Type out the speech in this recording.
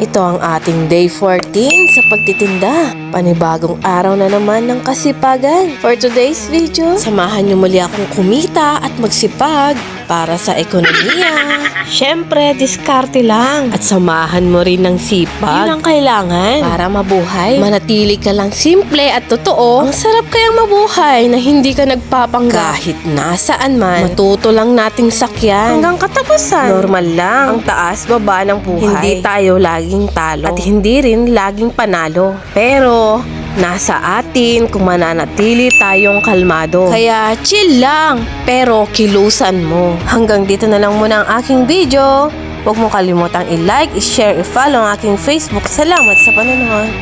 Ito ang ating day 14 sa pagtitinda. Panibagong araw na naman ng kasipagan. For today's video, samahan niyo muli akong kumita at magsipag para sa ekonomiya. Siyempre, diskarte lang. At samahan mo rin ng sipag. Yun ang kailangan para mabuhay. Manatili ka lang simple at totoo. Ang sarap kayang mabuhay na hindi ka nagpapangga. Kahit nasaan man, matuto lang nating sakyan. Hanggang katapusan. Normal lang. Ang taas, baba ng buhay. Hindi tayo laging talo. At hindi rin laging panalo. Pero, nasa atin kung mananatili tayong kalmado. Kaya chill lang, pero kilusan mo. Hanggang dito na lang muna ang aking video. Huwag mo kalimutang i-like, i-share, i-follow ang aking Facebook. Salamat sa panonood.